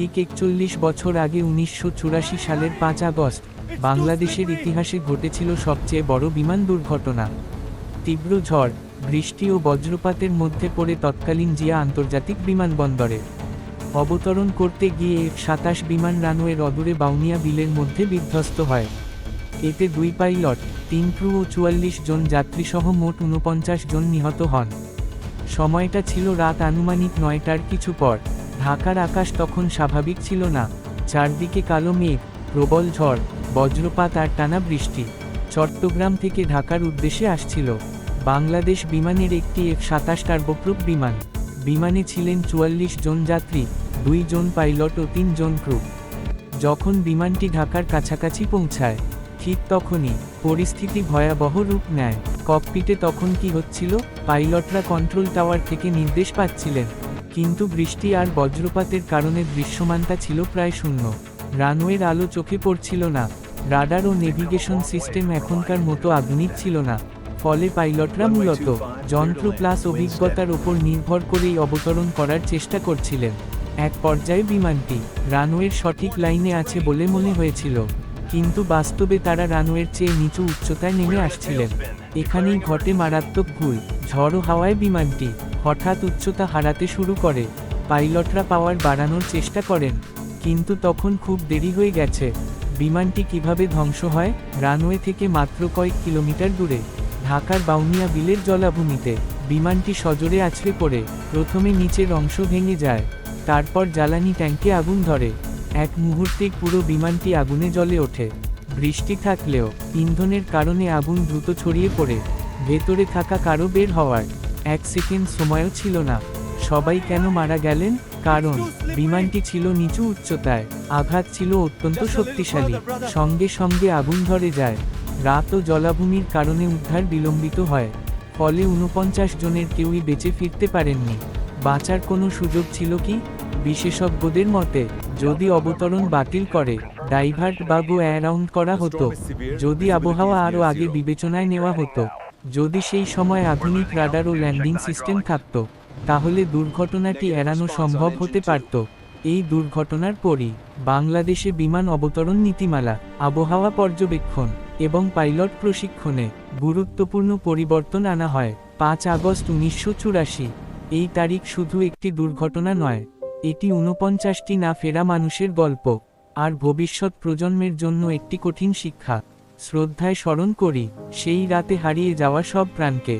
ঠিক একচল্লিশ বছর আগে উনিশশো চুরাশি সালের পাঁচ আগস্ট, বাংলাদেশের ইতিহাসে ঘটেছিল সবচেয়ে বড় বিমান দুর্ঘটনা। তীব্র ঝড়, বৃষ্টি ও বজ্রপাতের মধ্যে পড়ে তৎকালীন জিয়া আন্তর্জাতিক বিমানবন্দরে। অবতরণ করতে গিয়ে সাতাশ বিমান রানওয়ের অদূরে বাউনিয়া বিলের মধ্যে বিধ্বস্ত হয়। এতে দুই পাইলট, তিন ক্রু ও চুয়াল্লিশ জন যাত্রীসহ মোট ঊনপঞ্চাশ জন নিহত হন। সময়টা ছিল রাত আনুমানিক নয়টার কিছু পর। ঢাকার আকাশ তখন স্বাভাবিক ছিল না। চারদিকে কালো মেঘ, প্রবল ঝড়, বজ্রপাত আর টানা বৃষ্টি চট্টগ্রাম থেকে ঢাকার উদ্দেশ্যে আসছিল। বাংলাদেশ বিমানের একটি এফ সাতাশ টার্বোপ্রুপ বিমান। বিমানে ছিলেন চুয়াল্লিশ জন যাত্রী, দুই জন পাইলট ও তিন জন ক্রু। যখন বিমানটি ঢাকার কাছাকাছি পৌঁছায়, ঠিক তখনই পরিস্থিতি ভয়াবহ রূপ নেয়। ককপিটে তখন কি হচ্ছিল? পাইলটরা কন্ট্রোল টাওয়ার থেকে নির্দেশ পাচ্ছিলেন। কিন্তু বৃষ্টি আর বজ্রপাতের কারণে দৃশ্যমানতা ছিল প্রায় শূন্য। রানওয়ের আলো চোখে পড়ছিল না। রাডার ও নেভিগেশন সিস্টেম এখনকার মতো আধুনিক ছিল না। ফলে পাইলটরা মূলত যন্ত্র প্লাস অভিজ্ঞতার ওপর নির্ভর করেই অবতরণ করার চেষ্টা করছিলেন। এক পর্যায়ে বিমানটি রানওয়ের সঠিক লাইনে আছে বলে মনে হয়েছিল। কিন্তু বাস্তবে তারা রানওয়ের চেয়ে নিচু উচ্চতায় নেমে আসছিলেন। এখানেই ঘটে মারাত্মক ভুল ঝড়ো হাওয়ায় বিমানটি হঠাৎ উচ্চতা হারাতে শুরু করে। পাইলটরা পাওয়ার বাড়ানোর চেষ্টা করেন, কিন্তু তখন খুব দেরি হয়ে গেছে। বিমানটি কীভাবে ধ্বংস হয়? রানওয়ে থেকে মাত্র কয়েক কিলোমিটার দূরে, ঢাকার বাউনিয়া বিলের জলাভূমিতে। বিমানটি সজোরে আছড়ে পড়ে, প্রথমে নিচের অংশ ভেঙে যায়, তারপর জ্বালানি ট্যাঙ্কে আগুন ধরে। এক মুহূর্তেই পুরো বিমানটি আগুনে জ্বলে ওঠে। বৃষ্টি থাকলেও, ইন্ধনের কারণে আগুন দ্রুত ছড়িয়ে পড়ে, ভেতরে থাকা কারও বের হওয়ার এক সেকেন্ড সময়ও ছিল না। সবাই কেন মারা গেলেন? কারণ বিমানটি ছিল নিচু উচ্চতায়। আঘাত ছিল অত্যন্ত শক্তিশালী। সঙ্গে সঙ্গে আগুন ধরে যায়। রাত ও জলাভূমির কারণে উদ্ধার বিলম্বিত হয়। ফলে উনপঞ্চাশ জনের কেউই বেঁচে ফিরতে পারেননি। বাঁচার কোনো সুযোগ ছিল কি? বিশেষজ্ঞদের মতে যদি অবতরণ বাতিল করে ডাইভার্ট বা গো অ্যারাউন্ড করা হতো। যদি আবহাওয়া আরও আগে বিবেচনায় নেওয়া হতো। যদি সেই সময় আধুনিক রাডার ও ল্যান্ডিং সিস্টেম থাকত, তাহলে দুর্ঘটনাটি এড়ানো সম্ভব হতে পারত। এই দুর্ঘটনার পরই বাংলাদেশে বিমান অবতরণ নীতিমালা, আবহাওয়া পর্যবেক্ষণ এবং পাইলট প্রশিক্ষণে গুরুত্বপূর্ণ পরিবর্তন আনা হয়। পাঁচ আগস্ট উনিশশো চুরাশি, এই তারিখ শুধু একটি দুর্ঘটনা নয়, এটি ঊনপঞ্চাশটি না ফেরা মানুষের গল্প। আর ভবিষ্যৎ প্রজন্মের জন্য একটি কঠিন শিক্ষা। শ্রদ্ধায় স্মরণ করি সেই রাতে হারিয়ে যাওয়া সব প্রাণকে।